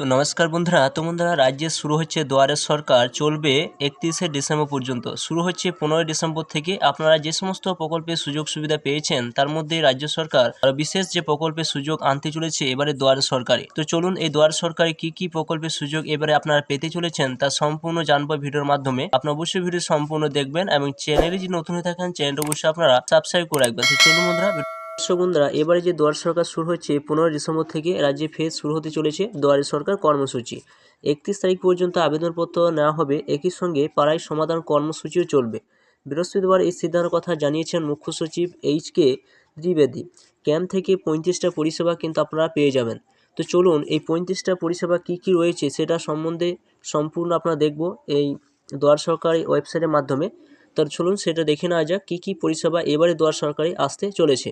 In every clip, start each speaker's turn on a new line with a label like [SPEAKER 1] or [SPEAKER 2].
[SPEAKER 1] তো নমস্কার বন্ধুরা তো বন্ধুরা রাজ্যে শুরু হচ্ছে দুয়ারে সরকার, চলবে একত্রিশে ডিসেম্বর পর্যন্ত। শুরু হচ্ছে পনেরোই ডিসেম্বর থেকে। আপনারা যে সমস্ত প্রকল্পের সুযোগ সুবিধা পেয়েছেন, তার মধ্যে রাজ্য সরকার আরও বিশেষ যে প্রকল্পের সুযোগ আনতে চলেছে, এবারে দুয়ারে সরকারে। তো চলুন, এই দুয়ারে সরকারে কি কি প্রকল্পের সুযোগ এবারে আপনারা পেতে চলেছেন, তা সম্পূর্ণ জানব ভিডিওর মাধ্যমে। আপনার অবশ্যই ভিডিও সম্পূর্ণ দেখবেন এবং চ্যানেলে যদি নতুন হয়ে থাকেন, চ্যানেলটা অবশ্যই আপনারা সাবস্ক্রাইব করে রাখবেন। তো চলুন বন্ধুরা দর্শক বন্ধুরা, এবারে যে দুয়ার সরকার শুরু হচ্ছে পনেরোই ডিসেম্বর থেকে রাজ্যে ফের শুরু হতে চলেছে দুয়ারে সরকার কর্মসূচি। একত্রিশ তারিখ পর্যন্ত আবেদনপত্র নেওয়া হবে, একই সঙ্গে পাড়ায় সমাধান কর্মসূচিও চলবে। বৃহস্পতিবার এই সিদ্ধান্তের কথা জানিয়েছেন মুখ্য সচিব এইচ কে দ্বিবেদী। ক্যাম্প থেকে পঁয়ত্রিশটা পরিষেবা কিন্তু আপনারা পেয়ে যাবেন। তো চলুন, এই পঁয়ত্রিশটা পরিষেবা কি কি রয়েছে সেটা সম্বন্ধে সম্পূর্ণ আপনারা দেখব এই দুয়ার সরকারি ওয়েবসাইটের মাধ্যমে। তার চলুন সেটা দেখে নেওয়া যাক, কী কী পরিষেবা এবারে দুয়ার সরকারি আসতে চলেছে।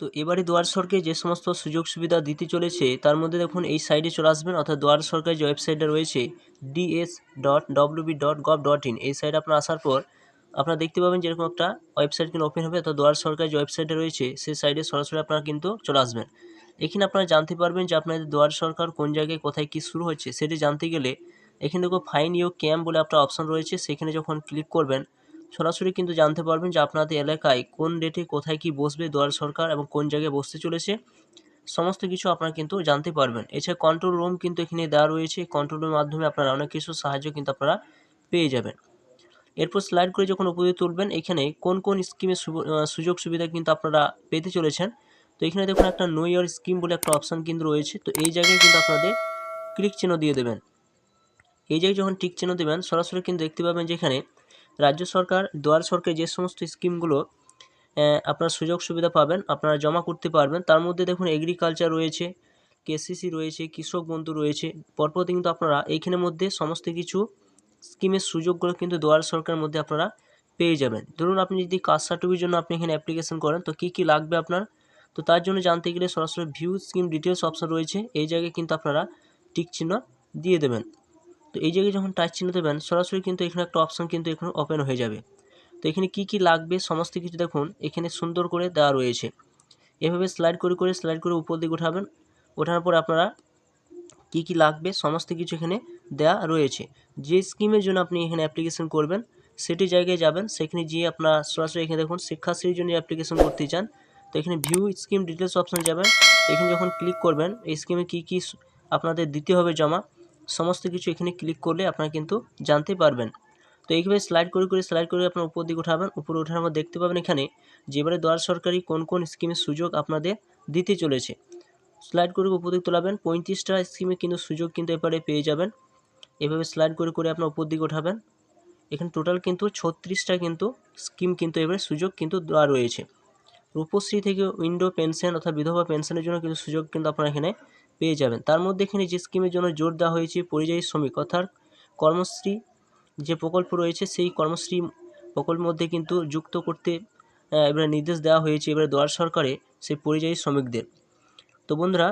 [SPEAKER 1] তো এবারে দুয়ার সরকার যে সমস্ত সুযোগ সুবিধা দিতে চলেছে, তার মধ্যে দেখুন এই সাইডে চলে আসবেন। অর্থাৎ দুয়ার সরকার যে ওয়েবসাইটটা রয়েছে DS dot WB dot gov dot in এই সাইডে আপনার আসার পর আপনারা দেখতে পাবেন যেরকম একটা ওয়েবসাইট কিন্তু ওপেন হবে। অর্থাৎ দুয়ার সরকার যে ওয়েবসাইটটা রয়েছে, সেই সাইডে সরাসরি আপনারা কিন্তু চলে আসবেন। এখানে আপনারা জানতে পারবেন যে আপনাদের দুয়ার সরকার কোন জায়গায় কোথায় কী শুরু হচ্ছে, সেটি জানতে গেলে এখানে দেখো ফাইন ইউ ক্যাম্প বলে একটা অপশন রয়েছে। সেখানে যখন ক্লিক করবেন সরাসরি কিন্তু জানতে পারবেন যে আপনাদের এলাকায় কোন ডেটে কোথায় কি বসবে দুয়ার সরকার এবং কোন জায়গায় বসতে চলেছে। সমস্ত কিছু আপনারা কিন্তু জানতে পারবেন। এছাড়া কন্ট্রোল রুম কিন্তু এখানে দেওয়া রয়েছে। কন্ট্রোল রুমের মাধ্যমে আপনারা অনেক কিছু সাহায্য কিন্তু আপনারা পেয়ে যাবেন। এরপর স্লাইড করে যখন উপরে তুলবেন, এখানে কোন কোন স্কিমের সুযোগ সুবিধা কিন্তু আপনারা পেতে চলেছেন। তো এখানে দেখুন একটা নো ইয়ার স্কিম বলে একটা অপশান কিন্তু রয়েছে। তো এই জায়গায় কিন্তু আপনাদের ক্লিক চিহ্ন দিয়ে দেবেন। এই জায়গায় যখন টিক চিহ্ন দেবেন, সরাসরি কিন্তু দেখতে পাবেন যে এখানে রাজ্য সরকার, দুয়ার সরকার যে সমস্ত স্কিমগুলো আপনার সুযোগ সুবিধা পাবেন, আপনারা জমা করতে পারবেন। তার মধ্যে দেখুন এগ্রিকালচার রয়েছে কেসিসি রয়েছে, কৃষক বন্ধু রয়েছে। পরপর কিন্তু আপনারা এইখানের মধ্যে সমস্ত কিছু স্কিমের সুযোগগুলো কিন্তু দুয়ার সরকারের মধ্যে আপনারা পেয়ে যাবেন। ধরুন আপনি যদি কাস্ট সার্টিফিকেটের জন্য আপনি এখানে অ্যাপ্লিকেশন করেন, তো কী কী লাগবে আপনার? তো তার জন্য জানতে গেলে সরাসরি ভিউ স্কিম ডিটেলস অপশন রয়েছে। এই জায়গায় কিন্তু আপনারা টিক চিহ্ন দিয়ে দেবেন। তো এই জায়গায় যখন টাচ চিহ্ন দেবেন, সরাসরি কিন্তু এখানে একটা অপশান কিন্তু এখানে ওপেন হয়ে যাবে। তো এখানে কি কি লাগবে, সমস্ত কিছু দেখুন, এখানে সুন্দর করে দেওয়া রয়েছে। এভাবে স্লাইড করে করে স্লাইড করে উপর দিকে উঠাবেন ওঠানোর পর আপনারা কি কি লাগবে, সমস্ত কিছু এখানে দেওয়া রয়েছে। যে স্কিমের জন্য আপনি এখানে অ্যাপ্লিকেশন করবেন, সেটি জায়গায় যাবেন, সেখানে গিয়ে আপনার সরাসরি এখানে দেখুন, শিক্ষাশ্রীর জন্য অ্যাপ্লিকেশন করতে চান। তো এখানে ভিউ স্কিম ডিটেলস অপশান যাবেন, এখানে যখন ক্লিক করবেন, এই স্কিমে কী কী আপনাদের দিতে হবে জমা সমস্ত কিছু এখানে ক্লিক করলে আপনারা কিন্তু জানতে পারবেন। তো এইভাবে স্লাইড করে করে স্লাইড করে আপনার উপর দিকে উঠাবেন। উপরে ওঠার পর দেখতে পাবেন এখানে যে এবারে দ্বার সরকারি কোন কোন স্কিমের সুযোগ আপনাদের দিতে চলেছে। স্লাইড করে উপর দিকে তোলাবেন। পঁয়ত্রিশটা স্কিমে কিন্তু সুযোগ কিন্তু এবারে পেয়ে যাবেন। এভাবে স্লাইড করে করে আপনার উপর দিকে উঠাবেন। এখানে টোটাল কিন্তু ছত্রিশটা কিন্তু স্কিম কিন্তু এবারে সুযোগ কিন্তু দেওয়া রয়েছে। রূপশ্রী থেকে উইন্ডো পেনশন অর্থাৎ বিধবা পেনশনের জন্য কিন্তু সুযোগ কিন্তু আপনারা এখানে পেয়ে যাবেন। তার মধ্যে এখানে যে স্কিমের জন্য জোর দেওয়া হয়েছে পরিযায়ী শ্রমিক, অর্থাৎ কর্মশ্রী যে প্রকল্প রয়েছে, সেই কর্মশ্রী প্রকল্পের মধ্যে কিন্তু যুক্ত করতে এবারে নির্দেশ দেওয়া হয়েছে এবারে দুয়ার সরকারে সেই পরিযায়ী শ্রমিকদের। তো বন্ধুরা,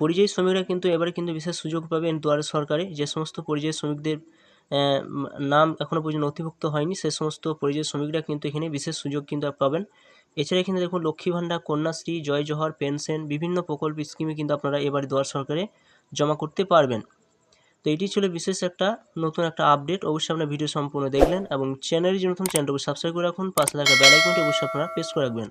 [SPEAKER 1] পরিযায়ী শ্রমিকরা কিন্তু এবারে কিন্তু বিশেষ সুযোগ পাবেন দুয়ার সরকারে। যে সমস্ত পরিযায়ী শ্রমিকদের নাম এখনও পর্যন্ত নথিভুক্ত হয়নি, সে সমস্ত পরিযায়ী শ্রমিকরা কিন্তু এখানে বিশেষ সুযোগ কিন্তু পাবেন। এছাড়া এখানে দেখুন লক্ষ্মী ভাণ্ডার, কন্যাশ্রী, জয় জহর, পেনশন, বিভিন্ন প্রকল্প স্কিমে কিন্তু আপনারা এবার দোয়ার সরকারে জমা করতে পারবেন। তো এটি ছিল বিশেষ একটা নতুন একটা আপডেট অবশ্যই আপনার ভিডিও সম্পূর্ণ দেখলেন এবং চ্যানেলের যে নতুন চ্যানেলটি সাবস্ক্রাইব করে রাখুন। পাশে থাকা বেলাইকনটি অবশ্যই আপনারা প্রেস করে রাখবেন।